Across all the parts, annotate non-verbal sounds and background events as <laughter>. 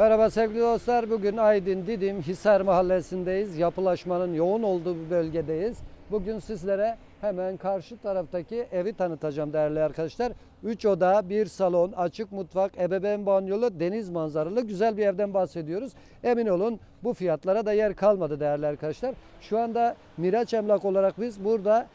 Merhaba sevgili dostlar. Bugün Aydın Didim Hisar Mahallesi'ndeyiz. Yapılaşmanın yoğun olduğu bir bölgedeyiz. Bugün sizlere hemen karşı taraftaki evi tanıtacağım değerli arkadaşlar. 3 oda, 1 salon, açık mutfak, ebeveyn banyolu, deniz manzaralı güzel bir evden bahsediyoruz. Emin olun bu fiyatlara da yer kalmadı değerli arkadaşlar. Şu anda Miraç Emlak olarak biz burada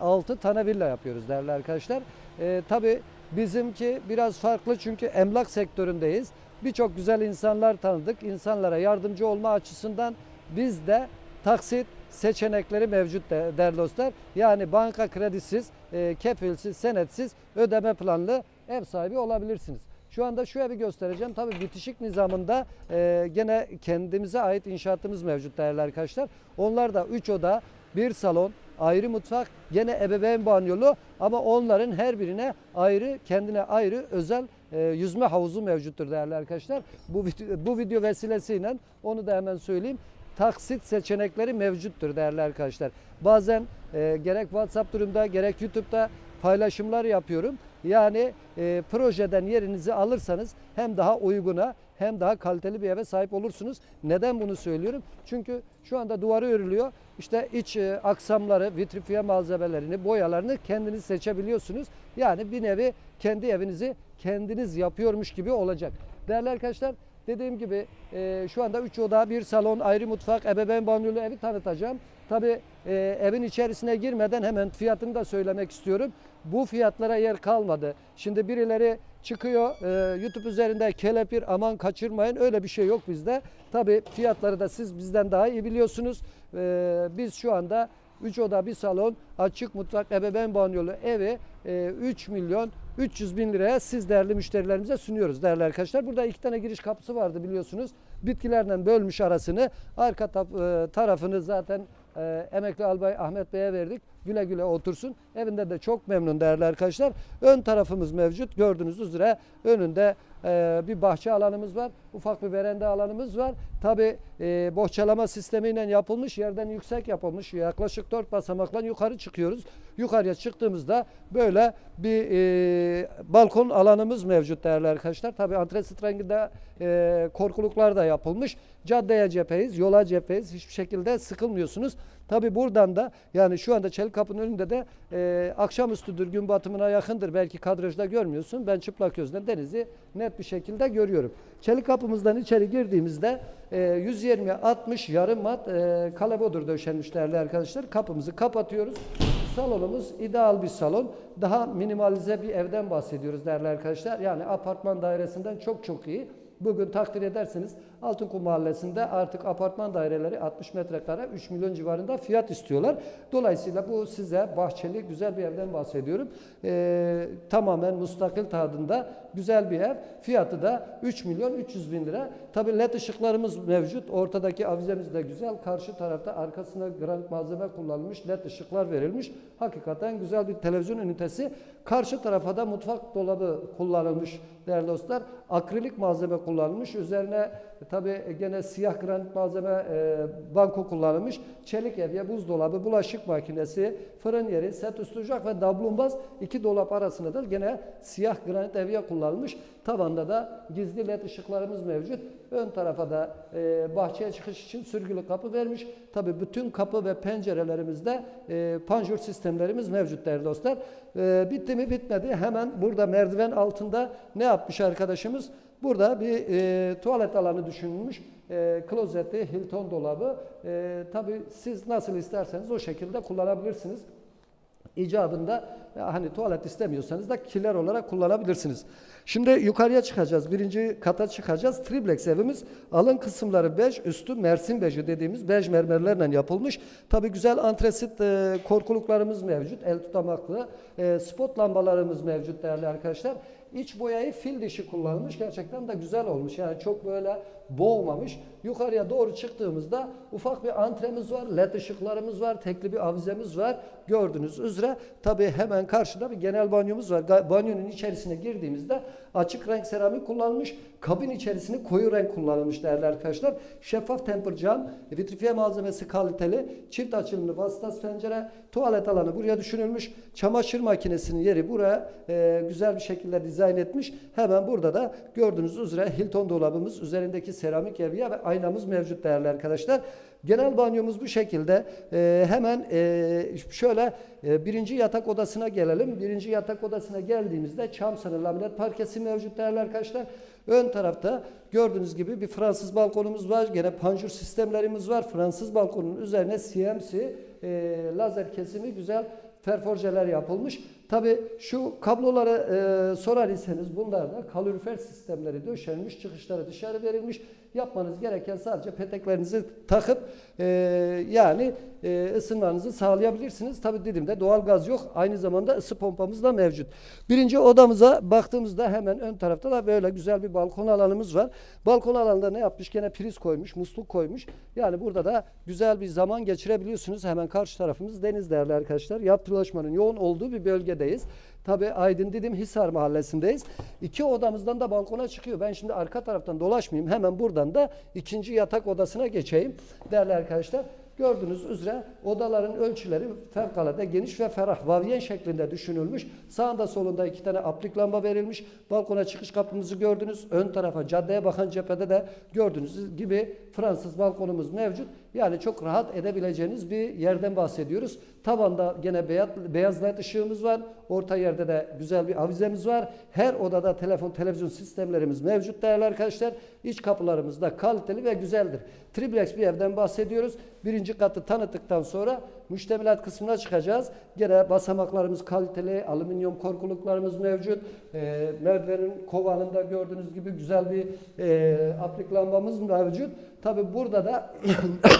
6 tane villa yapıyoruz değerli arkadaşlar. E, tabii bizimki biraz farklı çünkü emlak sektöründeyiz. Birçok güzel insanlar tanıdık. İnsanlara yardımcı olma açısından biz de taksit seçenekleri mevcut de- değerli dostlar. Yani banka kredisiz, e, kefilsiz, senetsiz ödeme planlı ev sahibi olabilirsiniz. Şu anda şu evi göstereceğim. Tabii bitişik nizamında e, gene kendimize ait inşaatımız mevcut değerli arkadaşlar. Onlar da 3 oda, bir salon, ayrı mutfak, gene ebeveyn banyolu ama onların her birine ayrı, kendine ayrı özel e, yüzme havuzu mevcuttur değerli arkadaşlar. Bu, bu video vesilesiyle onu da hemen söyleyeyim. Taksit seçenekleri mevcuttur değerli arkadaşlar. Bazen e, gerek WhatsApp durumda gerek YouTube'da paylaşımlar yapıyorum. Yani e, projeden yerinizi alırsanız hem daha uyguna hem daha kaliteli bir eve sahip olursunuz. Neden bunu söylüyorum? Çünkü şu anda duvarı örülüyor. İşte iç e, aksamları, vitrifiye malzemelerini, boyalarını kendiniz seçebiliyorsunuz. Yani bir nevi kendi evinizi kendiniz yapıyormuş gibi olacak. Değerli arkadaşlar dediğim gibi e, şu anda 3 oda, bir salon, ayrı mutfak, ebeveyn banyolu evi tanıtacağım. Tabi evin içerisine girmeden hemen fiyatını da söylemek istiyorum. Bu fiyatlara yer kalmadı. Şimdi birileri çıkıyor e, YouTube üzerinde kelepir aman kaçırmayın öyle bir şey yok bizde. Tabi fiyatları da siz bizden daha iyi biliyorsunuz. E, biz şu anda 3 oda bir salon açık mutfak ebeveyn banyolu evi e, 3 milyon 300 bin liraya siz değerli müşterilerimize sunuyoruz değerli arkadaşlar. Burada iki tane giriş kapısı vardı biliyorsunuz. Bitkilerden bölmüş arasını. Arka e, tarafını zaten e, emekli albay Ahmet Bey'e verdik. Güle güle otursun. Evinde de çok memnun değerli arkadaşlar. Ön tarafımız mevcut. Gördüğünüz üzere önünde e, bir bahçe alanımız var. Ufak bir veranda alanımız var. Tabi e, bohçalama sistemiyle yapılmış. Yerden yüksek yapılmış. Yaklaşık 4 basamakla yukarı çıkıyoruz. Yukarıya çıktığımızda böyle bir e, balkon alanımız mevcut değerli arkadaşlar. Tabi antresit renginde e, korkuluklar da yapılmış. Caddeye cepheyiz, yola cepheyiz. Hiçbir şekilde sıkılmıyorsunuz. Tabi buradan da yani şu anda Çelik Kapı'nın önünde de e, akşamüstüdür, gün batımına yakındır. Belki kadrajda görmüyorsun. Ben çıplak gözle denizi net bir şekilde görüyorum. Çelik Kapımızdan içeri girdiğimizde e, 120-60 yarım mat e, kalebodur döşenmiş değerli arkadaşlar. Kapımızı kapatıyoruz. Salonumuz ideal bir salon. Daha minimalize bir evden bahsediyoruz değerli arkadaşlar. Yani apartman dairesinden çok çok iyi. Bugün takdir ederseniz Altınkum Mahallesi'nde artık apartman daireleri 60 metrekare 3 milyon civarında fiyat istiyorlar. Dolayısıyla bu size bahçeli güzel bir evden bahsediyorum. Ee, tamamen müstakil tadında güzel bir ev. Fiyatı da 3 milyon 300 bin lira. Tabi led ışıklarımız mevcut. Ortadaki avizemiz de güzel. Karşı tarafta arkasına granit malzeme kullanılmış. Led ışıklar verilmiş. Hakikaten güzel bir televizyon ünitesi. Karşı tarafa da mutfak dolabı kullanılmış değerli dostlar. Akrilik malzeme kullanılmış. Üzerine tabi gene siyah granit malzeme e, banko kullanılmış. Çelik evye, buzdolabı, bulaşık makinesi, fırın yeri, set üstü ocak ve dablumbaz iki dolap arasında da gene siyah granit evye kullanılmış. Tavanda da gizli led ışıklarımız mevcut. Ön tarafa da e, bahçeye çıkış için sürgülü kapı vermiş. Tabi bütün kapı ve pencerelerimizde e, panjur sistemlerimiz mevcut değerli dostlar. E, bitti mi bitmedi. Hemen burada merdiven altında ne yapmış arkadaşımız? Burada bir e, tuvalet alanı düşünülmüş. E, klozeti, Hilton dolabı. E, Tabi siz nasıl isterseniz o şekilde kullanabilirsiniz icabında ya hani tuvalet istemiyorsanız da kiler olarak kullanabilirsiniz. Şimdi yukarıya çıkacağız. Birinci kata çıkacağız. Triplex evimiz alın kısımları bej, üstü mersin beji dediğimiz bej mermerlerle yapılmış. Tabi güzel antresit e, korkuluklarımız mevcut. El tutamaklı. E, spot lambalarımız mevcut değerli arkadaşlar. İç boyayı fil dişi kullanılmış. Gerçekten de güzel olmuş. Yani çok böyle boğmamış. Yukarıya doğru çıktığımızda ufak bir antremiz var. LED ışıklarımız var. Tekli bir avizemiz var. Gördüğünüz üzere tabii hemen karşıda bir genel banyomuz var. Banyonun içerisine girdiğimizde açık renk seramik kullanılmış. Kabin içerisini koyu renk kullanılmış değerli arkadaşlar. Şeffaf temper cam, vitrifiye malzemesi kaliteli, çift açılımlı vasıtas pencere, tuvalet alanı buraya düşünülmüş. Çamaşır makinesinin yeri buraya e, güzel bir şekilde dizayn etmiş. Hemen burada da gördüğünüz üzere Hilton dolabımız, üzerindeki seramik evya ve aynamız mevcut değerli arkadaşlar. Genel banyomuz bu şekilde. Ee, hemen e, şöyle e, birinci yatak odasına gelelim. Birinci yatak odasına geldiğimizde çam sarı laminat parkesi mevcut değerli arkadaşlar. Ön tarafta gördüğünüz gibi bir Fransız balkonumuz var. Gene panjur sistemlerimiz var. Fransız balkonun üzerine CMC e, lazer kesimi güzel perforjeler yapılmış. Tabi şu kabloları e, sorar iseniz bunlar da kalorifer sistemleri döşenmiş, çıkışları dışarı verilmiş. Yapmanız gereken sadece peteklerinizi takıp e, yani e, ısınmanızı sağlayabilirsiniz. Tabi Didim'de doğal gaz yok. Aynı zamanda ısı pompamız da mevcut. Birinci odamıza baktığımızda hemen ön tarafta da böyle güzel bir balkon alanımız var. Balkon alanında ne yapmış? Gene priz koymuş, musluk koymuş. Yani burada da güzel bir zaman geçirebiliyorsunuz. Hemen karşı tarafımız deniz değerli arkadaşlar. Yapılaşmanın yoğun olduğu bir bölgedeyiz. Tabi Aydın Didim Hisar mahallesindeyiz. İki odamızdan da balkona çıkıyor. Ben şimdi arka taraftan dolaşmayayım. Hemen buradan da ikinci yatak odasına geçeyim. Değerli arkadaşlar gördüğünüz üzere odaların ölçüleri fevkalade geniş ve ferah. Vavyen şeklinde düşünülmüş. Sağında solunda iki tane aplik lamba verilmiş. Balkona çıkış kapımızı gördünüz. Ön tarafa caddeye bakan cephede de gördüğünüz gibi Fransız balkonumuz mevcut. Yani çok rahat edebileceğiniz bir yerden bahsediyoruz. Tavanda gene beyaz, beyaz led ışığımız var. Orta yerde de güzel bir avizemiz var. Her odada telefon, televizyon sistemlerimiz mevcut değerli arkadaşlar. İç kapılarımız da kaliteli ve güzeldir. Triplex bir evden bahsediyoruz. Birinci katı tanıttıktan sonra müştemilat kısmına çıkacağız. Gene basamaklarımız kaliteli, alüminyum korkuluklarımız mevcut. E, merdivenin kovanında gördüğünüz gibi güzel bir e, aplik lambamız mevcut. Tabi burada da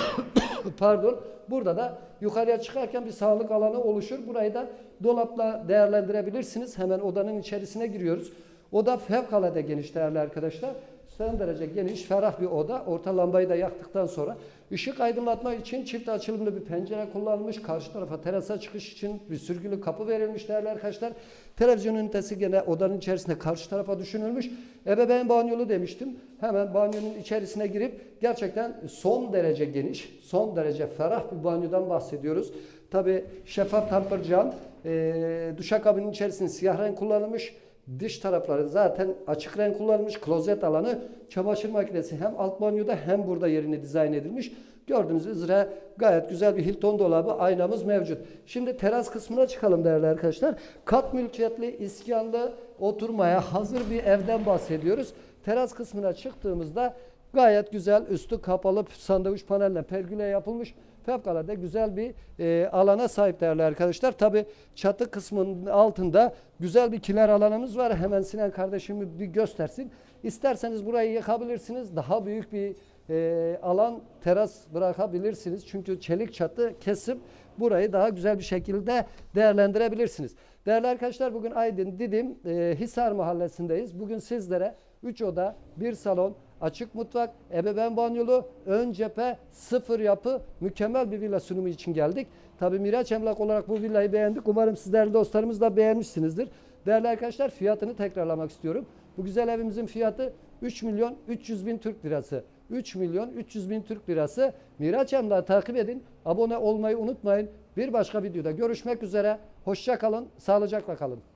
<coughs> pardon burada da yukarıya çıkarken bir sağlık alanı oluşur. Burayı da dolapla değerlendirebilirsiniz. Hemen odanın içerisine giriyoruz. Oda fevkalade geniş değerli arkadaşlar. Son derece geniş, ferah bir oda. Orta lambayı da yaktıktan sonra ışık aydınlatma için çift açılımlı bir pencere kullanılmış. Karşı tarafa terasa çıkış için bir sürgülü kapı verilmiş değerli arkadaşlar. Televizyon ünitesi gene odanın içerisinde karşı tarafa düşünülmüş. Ebeveyn banyolu demiştim. Hemen banyonun içerisine girip gerçekten son derece geniş, son derece ferah bir banyodan bahsediyoruz. Tabi şeffaf tamper cam, e, duşakabinin içerisinde siyah renk kullanılmış. Dış tarafları zaten açık renk kullanılmış. Klozet alanı, çamaşır makinesi hem alt banyoda hem burada yerini dizayn edilmiş. Gördüğünüz üzere gayet güzel bir Hilton dolabı aynamız mevcut. Şimdi teras kısmına çıkalım değerli arkadaşlar. Kat mülkiyetli, iskanlı, oturmaya hazır bir evden bahsediyoruz. Teras kısmına çıktığımızda gayet güzel üstü kapalı sandviç panelle pergüle yapılmış fevkalade güzel bir e, alana sahip değerli arkadaşlar. Tabi çatı kısmının altında güzel bir kiler alanımız var. Hemen Sinan kardeşimi bir göstersin. İsterseniz burayı yakabilirsiniz. Daha büyük bir e, alan teras bırakabilirsiniz. Çünkü çelik çatı kesip burayı daha güzel bir şekilde değerlendirebilirsiniz. Değerli arkadaşlar bugün Aydın Didim e, Hisar mahallesindeyiz. Bugün sizlere 3 oda, 1 salon, açık mutfak, ebeveyn banyolu, ön cephe, sıfır yapı, mükemmel bir villa sunumu için geldik. Tabi Miraç Emlak olarak bu villayı beğendik. Umarım siz değerli dostlarımız da beğenmişsinizdir. Değerli arkadaşlar fiyatını tekrarlamak istiyorum. Bu güzel evimizin fiyatı 3 milyon 300 bin Türk lirası. 3 milyon 300 bin Türk lirası. Miraç Emlak'ı takip edin. Abone olmayı unutmayın. Bir başka videoda görüşmek üzere. Hoşça kalın. Sağlıcakla kalın.